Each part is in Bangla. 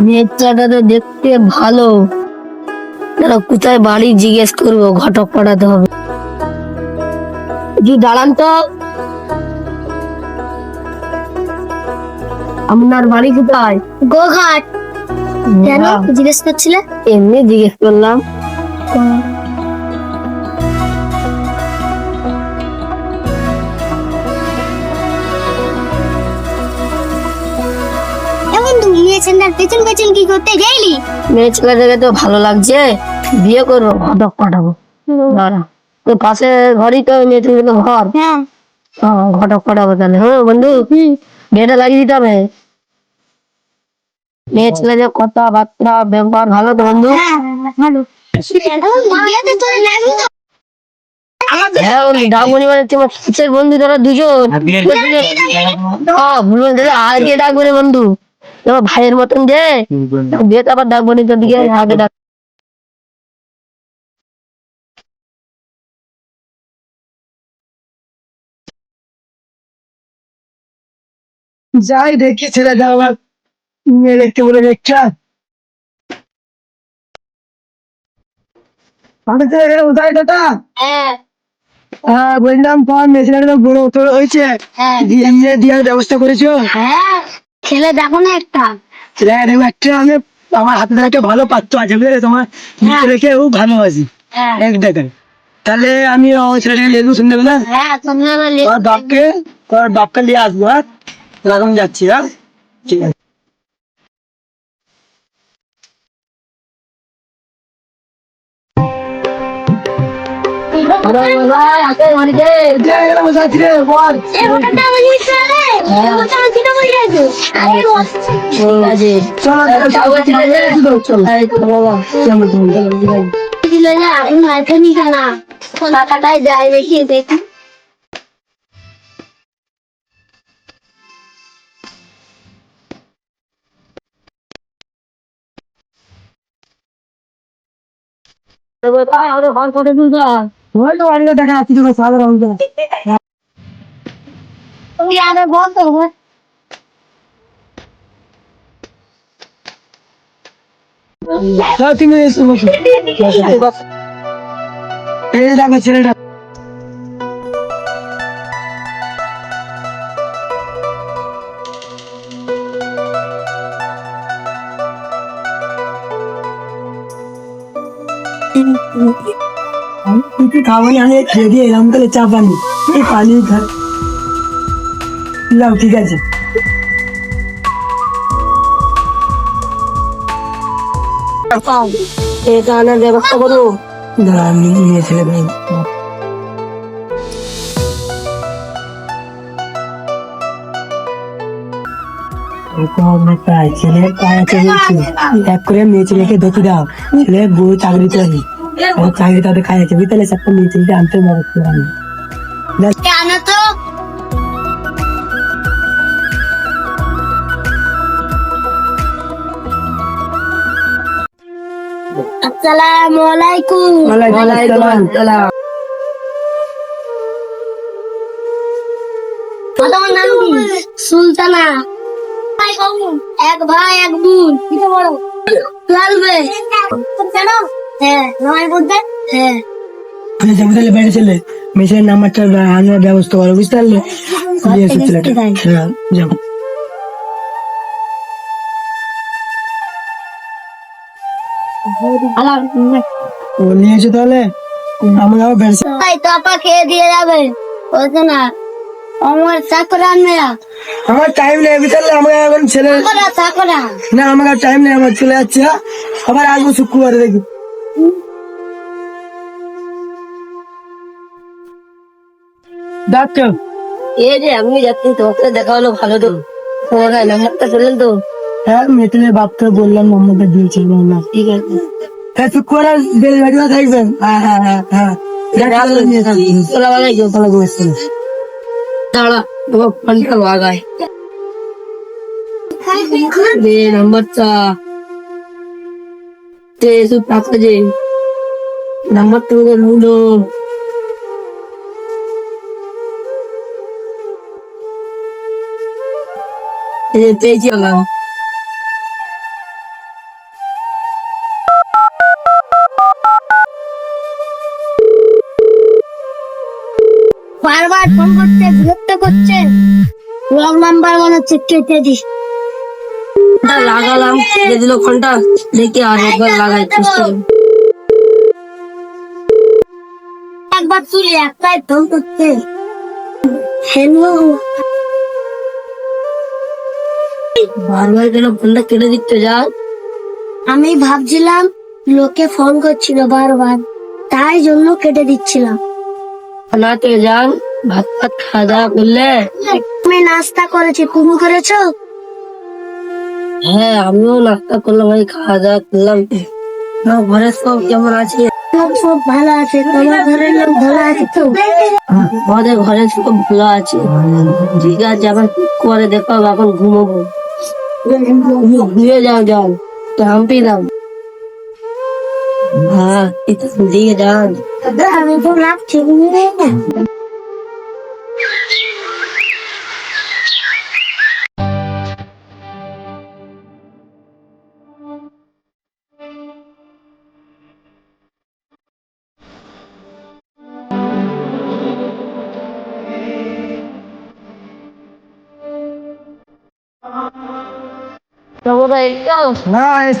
মেয়েটাটা তো দেখতে ভালো। দাঁড়া কোথায় বাড়ি জিজ্ঞেস করব ঘটক পাঠাতে হবে। জি দাঁড়ান তো। আপনার বাড়ি কোথায়? গোঘাট। কেন? জিজ্ঞেস করছিলে? এমনি জিজ্ঞেস করলাম। পেছন পেছন কি করতে গেলি? মেয়ে ছেলেটাকে তো ভালো লাগছে? বিয়ে করব ঘটক পাঠাবো। দাঁড়া তো পাশে ঘরই তো মেয়ে ছেলের ঘর। হ্যাঁ। হ্যাঁ, ঘটক পাঠাবো তাহলে। হ্যাঁ বন্ধু বিয়েটা লাগিয়ে দিতে হবে। মেয়ে ছেলে যে কথাবার্তা ব্যবহার ভালো তো বন্ধু? হ্যাঁ ভালো। মানে বন্ধু তোরা দুজন। হ্যাঁ ডাকবো বন্ধু? তোমার ভাইয়ের মতন যে বিয়েতে আবার ডাকবো নি তোর দিকে আগে ডাক। যাই দেখি ছেলে আবার মেয়ে দেখতে বলে দেখছা আমি তো এখানে কোথায় দাদা? হ্যাঁ। হ্যাঁ বললাম তোমার মেয়ে বড় হয়েছে। হ্যাঁ। দিয়ে দেওয়ার ব্যবস্থা করেছ? হ্যাঁ। ছেলে দেখো না একটা? ছেলে দেখো একটা আমি আমার হাতে একটা ভালো পাত্র আছে বুঝলে? তোমার মেয়ে ছেলেকে ও ভালোবাসি। হ্যাঁ। এক দেখেন। তাহলে আমি আমার ছেলেটাকে নিয়ে যাব শুনতে পেলাম হ্যাঁ তোমার বাপকে তোমার বাপকে নিয়ে আসব হ্যাঁ? যাচ্ছি হ্যাঁ? ঠিক আছে। বাড়িতে যে এখানে বসে আছি রে, বল। এই ওটা নিয়ে চলে আছে চলো, চলো, চলো। না টাকাটাই যায় দেখি দেখি দেখা যাচ্ছে তোকে সাধারণ তুমি আগে বল তো হ্যাঁ, তুমি এসো বসো। এই যে দেখো ছেলেটা আমি কিছু খাব না আমি খেয়ে দিয়ে এলাম তাহলে চা পানি এই পানি খা লাও ঠিক আছে ব্যবস্থা আমি নিয়ে ছেলে ভাই ছেলে পায়ে বলছি। এক করে মেয়ে ছেলেকে দেখে দাও। ছেলে বউ চাকরি তাদের খাই আছে বুঝতে মেয়ে ছেলেকে আনতে আমি তো? আসসালামু আলাইকুম। তোমার নাম কি সুলতানা। এক ভাই এক বোন। কেন হ্যাঁ নয় বলতে হ্যাঁ। আমি যাব তাহলে বাইরে চলে। নাম্বারটা আনার ব্যবস্থা করো বুঝতে পারলে? ছেলেটা। হ্যাঁ যাব। নিয়ে এসো তাহলে। আমি যাব বেড়ে ভাই তো খেয়ে দিয়ে যাবে। বলছে না আমার চাকরা মেয়া আমার টাইম নেই বুঝতে আমার এখন ছেলে চাকরা চাকরা। না আমার টাইম নেই আমার চলে যাচ্ছে হ্যাঁ? আবার আসব শুক্রবারে দেখি। ডাক্তার। এই যে আমি যাচ্ছি তোমাকে দেখা হলো ভালো তো। তোমার নাম্বারটা চললেন তো? হ্যাঁ মেয়েটির বাপকে বললাম নম্বরটা দিয়েছি না ঠিক আছে। হ্যাঁ শুক্রবার ডেলিভারিও থাকবেন হ্যাঁ হ্যাঁ হ্যাঁ হ্যাঁ। ফোনটা লাগাই। দে নাম্বারটা টাকা যে। নাম্বার তোমাকে হলো। পেয়েছি আমার বারবার ফোন করতে বিরক্ত করছে। রং নাম্বার মনে হচ্ছে কেটে দিস। লাগালাম দিয়ে দিল ফোনটা দেখি আর একবার লাগাই চেষ্টা করি। একবার তুলে একটাই ফোন করতে হ্যালো। বারবার কেন ফোনটা কেটে দিতে যা। আমি ভাবছিলাম লোকে ফোন করছিল বারবার তাই জন্য কেটে দিচ্ছিলাম। খানাতে যান ভাত ভাত খাওয়া দাওয়া করলে আমি নাস্তা করেছি তুমি করেছ হ্যাঁ আমিও নাস্তা করলাম এই খাওয়া দাওয়া করলাম না, ঘরের সব কেমন আছে লোক সব ভালো আছে তোমার ঘরের লোক ভালো আছে তো আমাদের ঘরে সব ভালো আছে ঠিক আছে আবার করে দেখো এখন ঘুমোবো ঘুমিয়ে যাও যাও তো হাম্পি দাও Ờ, đi đó. Thật ra mình không lắp chính đấy nè. Rồi, rồi, rồi. Nice,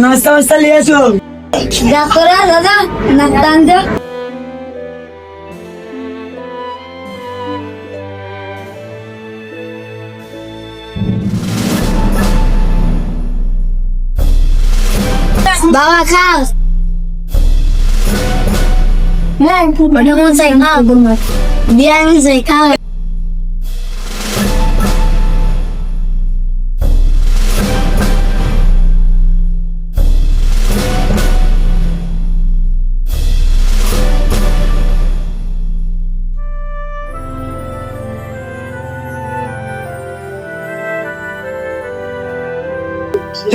নাস্তা মাস্তা নিয়ে এসো দেখো রে দাদা নাস্তা আনতে। বাবা খাও। হ্যাঁ বড় মশাই খাও। বিয়ার মশাই খাও।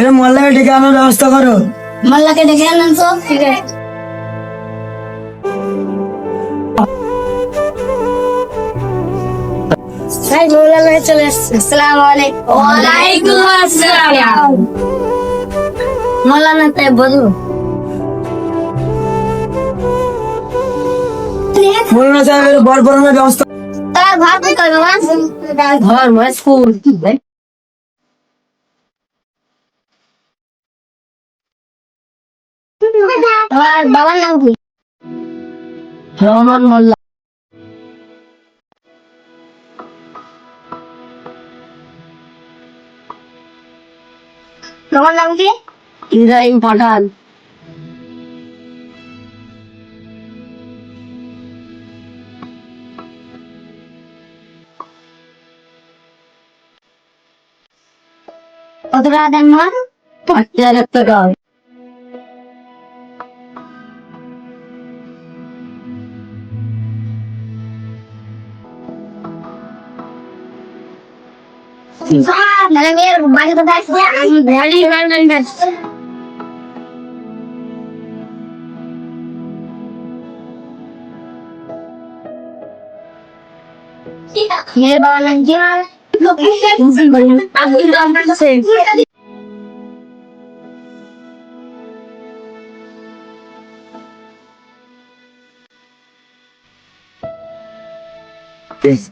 এটা মল্লাকে ডেকে আনার ব্যবস্থা করো। মাল্লাকে ডেকে আনেন তো? ঠিক আছে। ভাই মৌলানা চলে এসছে। আসসালামু আলাইকুম। ওয়ালাইকুম আসসালাম। মৌলানা তাই বলুন মৌলানা সাহেবের বর বরণের ব্যবস্থা তার ভাত কি করবে ঘর মানে স্কুল। তোমার বাবার নাম কি? রহমান মোল্লা। তোমার নাম কি? ইব্রাহিম পাঠান। কত টাকা দেন মা? পাঁচ হাজার টাকা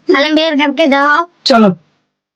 তাহলে মেয়ের ঘরকে যাও চলো।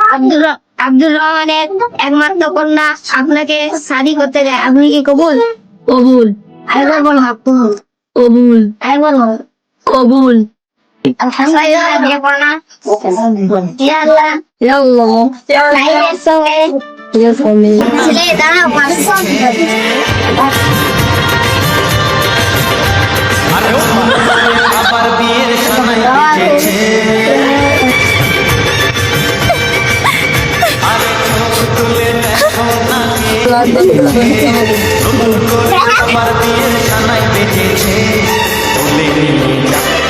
আব্দুর আব্দুর রহমানের একমাত্র কন্যা। আপনাকে শাদি করতে চায় আপনি কি কবুল? কবুল। একবার বলো কবুল কবুল। একবার বলো। কবুল। আলহামদুলিল্লাহ বিয়ে করোনা কে দিয়ে সানাই বেঁচেছে বলে নিয়ে যাও